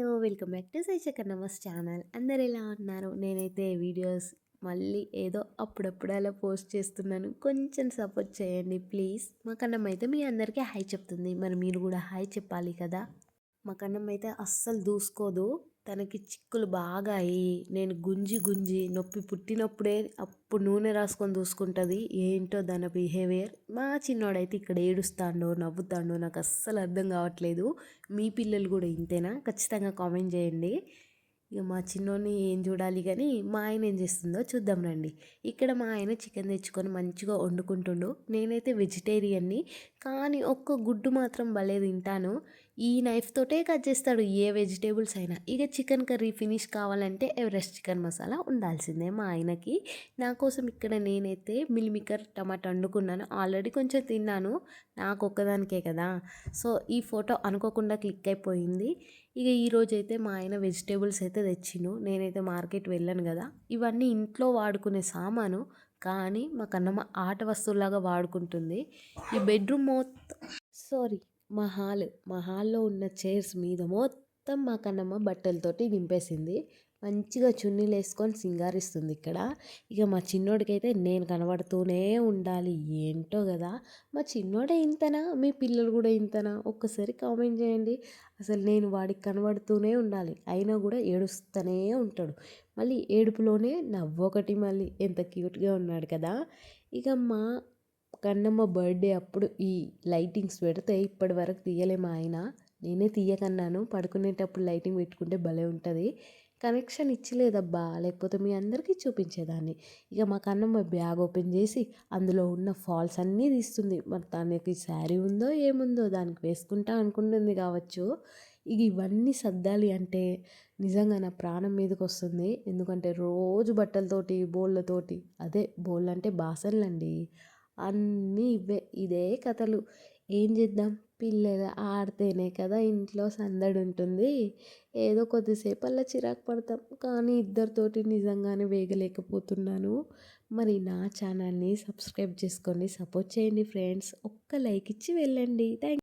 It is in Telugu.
హలో వెల్కమ్ బ్యాక్ టు సైచక్క నమస్ ఛానల్. అందరు ఎలా ఉన్నారు? నేనైతే వీడియోస్ మళ్ళీ ఏదో అప్పుడప్పుడు అలా పోస్ట్ చేస్తున్నాను. కొంచెం సపోర్ట్ చేయండి ప్లీజ్. మా కన్నమ్మ అయితే మీ అందరికీ హాయ్ చెప్తుంది. మరి మీరు కూడా హాయ్ చెప్పాలి కదా? మా కన్నం అయితే అస్సలు దూసుకోదు. తనకి చిక్కులు బాగా అయ్యి నేను గుంజి గుంజి నొప్పి పుట్టినప్పుడే అప్పుడు నూనె రాసుకొని చూసుకుంటుంది ఏంటో దాని బిహేవియర్. మా చిన్నోడైతే ఇక్కడ ఏడుస్తాడో నవ్వుతాడో నాకు అస్సలు అర్థం కావట్లేదు. మీ పిల్లలు కూడా ఇంతేనా? ఖచ్చితంగా కామెంట్ చేయండి. ఇక మా చిన్నోని ఏం చూడాలి కానీ మా ఆయన ఏం చేస్తుందో చూద్దాం రండి. ఇక్కడ మా ఆయన చికెన్ తెచ్చుకొని మంచిగా వండుకుంటుండు. నేనైతే వెజిటేరియన్ని కానీ ఒక్క గుడ్డు మాత్రం భలే తింటాను. ఈ నైఫ్ తోటే కట్ చేస్తాడు ఏ వెజిటేబుల్స్ అయినా. ఇక చికెన్ కర్రీ ఫినిష్ కావాలంటే ఎవరెస్ట్ చికెన్ మసాలా ఉండాల్సిందే మా ఆయనకి. నా కోసం ఇక్కడ నేనైతే మిల్మికర్ టమాటా వండుకున్నాను. ఆల్రెడీ కొంచెం తిన్నాను నాకు ఒక్కదానికే కదా. సో ఈ ఫోటో అనుకోకుండా క్లిక్ అయిపోయింది. ఇక ఈరోజు అయితే మా ఆయన వెజిటేబుల్స్ అయితే తెచ్చిను నేనైతే మార్కెట్ వెళ్ళాను కదా. ఇవన్నీ ఇంట్లో వాడుకునే సామాను కానీ మా కన్నమ్మ ఆట వస్తువులాగా వాడుకుంటుంది. ఈ బెడ్రూమ్ మొత్తం సారీ మా హాల్ మా హాల్లో ఉన్న చైర్స్ మీద మొత్తం మా కన్నమ్మ బట్టలతోటి నింపేసింది మంచిగా చున్నీలు వేసుకొని సింగారిస్తుంది ఇక్కడ. ఇక మా చిన్నోడికైతే నేను కనబడుతూనే ఉండాలి. ఏంటో కదా? మా చిన్నోడే ఇంతనా? మీ పిల్లలు కూడా ఇంతనా? ఒక్కసారి కామెంట్ చేయండి. అసలు నేను వాడికి కనబడుతూనే ఉండాలి. అయినా కూడా ఏడుస్తూనే ఉంటాడు. మళ్ళీ ఏడుపులోనే నవ్వొకటి మళ్ళీ. ఎంత క్యూట్గా ఉన్నాడు కదా? ఇక మా కన్నమ్మ బర్త్డే అప్పుడు ఈ లైటింగ్స్ పెడితే ఇప్పటి వరకు తీయలేము ఆయన. నేనే తీయకన్నాను. పడుకునేటప్పుడు లైటింగ్ పెట్టుకుంటే భలే ఉంటుంది. కనెక్షన్ ఇచ్చలేదబ్బా లేకపోతే మీ అందరికీ చూపించేదాన్ని. ఇక మా కన్నమ్మ బ్యాగ్ ఓపెన్ చేసి అందులో ఉన్న ఫాల్స్ అన్నీ తీస్తుంది. మరి తనకి శారీ ఉందో ఏముందో దానికి వేసుకుంటా అనుకుంటుంది కావచ్చు. ఇక ఇవన్నీ సర్దాలి అంటే నిజంగా నా ప్రాణం మీదకి వస్తుంది ఎందుకంటే రోజు బట్టలతోటి బోళ్ళతోటి అదే బోళ్ళు అంటే బాసన్లండి. అన్నీ ఇవే. ఇదే కథలు. ఏం చేద్దాం? పిల్లలు ఆడితేనే కదా ఇంట్లో సందడి ఉంటుంది. ఏదో కొద్దిసేపు అలా చిరాకు పడతాం. కానీ ఇద్దరితోటి నిజంగానే వేగలేకపోతున్నాను. మరి నా ఛానల్ని సబ్స్క్రైబ్ చేసుకొని సపోర్ట్ చేయండి ఫ్రెండ్స్. ఒక్క లైక్ ఇచ్చి వెళ్ళండి. థ్యాంక్